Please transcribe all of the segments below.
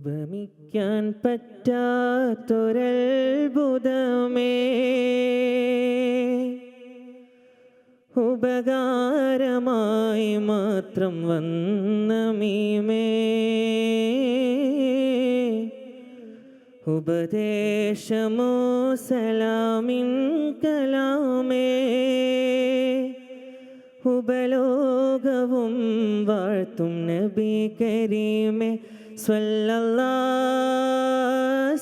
ഉപമിക്കാൻ പറ്റാത്തൊരത്ഭുതമേ. ഉപകാരമായി മാത്രം വന്ന മീമേ. ഉപദേശമോ സലാമിൻ കലാമേ. ഉപലോകവും വാഴ്ത്തും നബി കരീമേ. സല്ലല്ലാഹ്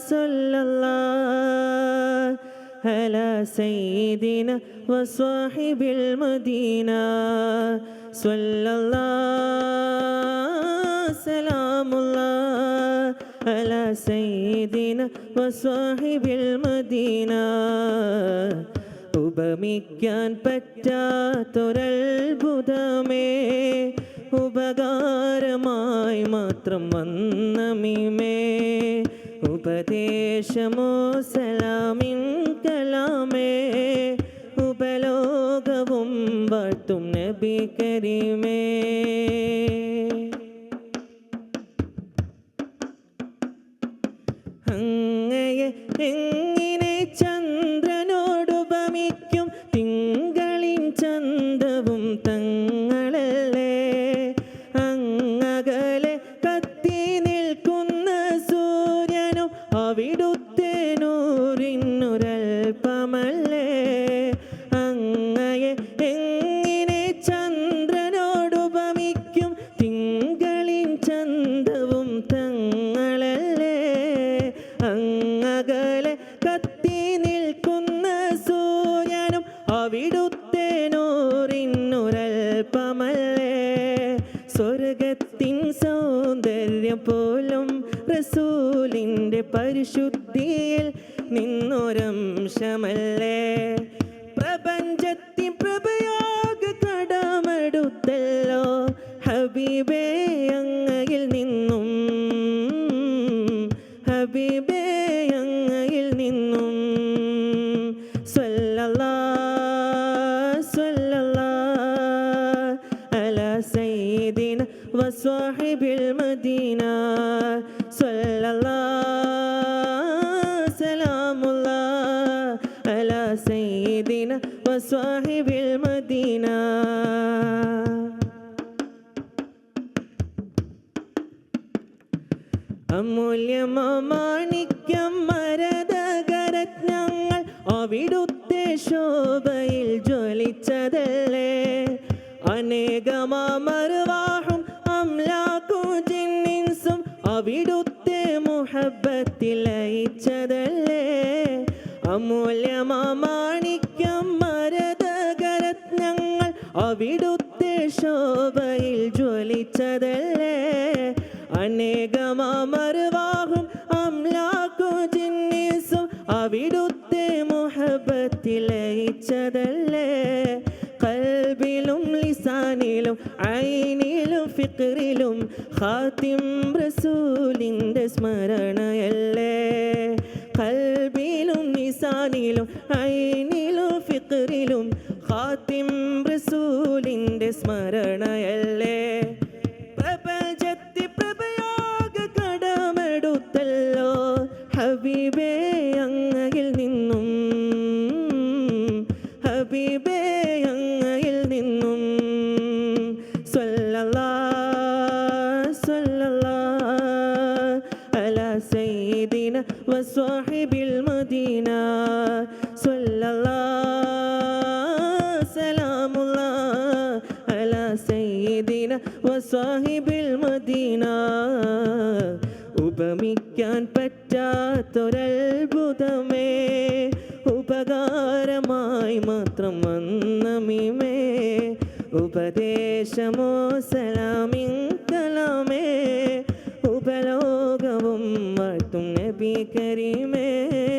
സല്ലല്ലാഹ് അല സയ്യിദിന വസ്വാഹിബിൽ മദീന. സല്ലല്ലാഹ് സലാമുല്ലാഹ് അല സയ്യിദിന വസ്വാഹിബിൽ മദീന. ഉപമിക്കാൻ പറ്റാത്തൊരത്ഭുതമേ ഉപകാരമായി മാത്രം വന്നമിമേ. ഉപദേശമോ സലാമിൻ കലാമേ. ഉപലോകവും വാഴ്ത്തും നബി കരീമേ. അങ്ങയെ എങ്ങനെ അവിടുത്തെ നൂറിനൊരൽപ്പമല്ലേ സ്വർഗത്തിൻ സൗന്ദര്യം പോലും റസൂലിന്റെ പരിശുദ്ധിയിൽ നിന്നൊരംശമല്ലേ? പ്രപഞ്ചത്തിൻ പ്രഭയോഗ കടമെടുത്തല്ലോ ഹബീബേ. സയ്യിദിന വസ്വാഹിബിൽ മദീന സ്വല്ലല്ലാ സലാമുല്ലാ അലാ സയ്യിദിന വസ്വാഹിബിൽ മദീന അമൂല്യമാണിക്യം മരതകരത്നങ്ങൾ അവിടുത്തെ ശോഭയിൽ ജ്വലിച്ചതല്ലേ? അനേകമാ അംലാക്കു മുഹബത്തിൽ ലയിച്ചതല്ലേ അമൂല്യമാണിക്യം മരതകരത്നങ്ങൾ അവിടുത്തെ ശോഭയിൽ ജ്വലിച്ചതല്ലേ? അനേകമാമറുവാഹും അംലാക്കു ജിന്നീസും അവിടുത്തെ മുഹബത്തിൽ ലയിച്ചതല്ലേ കൽബിലും ലിസാനിലും ഐനിലും ഫിക്റിലും ഖാത്തിം റസൂലിന്റെ സ്മരണയല്ലേ? കൽബിലും നിസാനിലും ഐനിലും ഫിക്റിലും ഖാത്തിം റസൂലിന്റെ സ്മരണയല്ലേ? പ്രപഞ്ചത്തി പ്രഭയാക കടമെടുത്തല്ലോ ഹബീബേ അങ്ങയിൽ നിന്നും ഹബീബേ സയ്യിദിന صلى മദീന سلام الله على سيدنا وصاحب മദീന ഉപമിക്കാൻ പറ്റാത്തൊരത്ഭുതമേ. ഉപകാരമായി മാത്രം വന്നമിമേ. ഉപദേശമോ സലാമിൻ കലാമേ. ഉപലോകവും करी में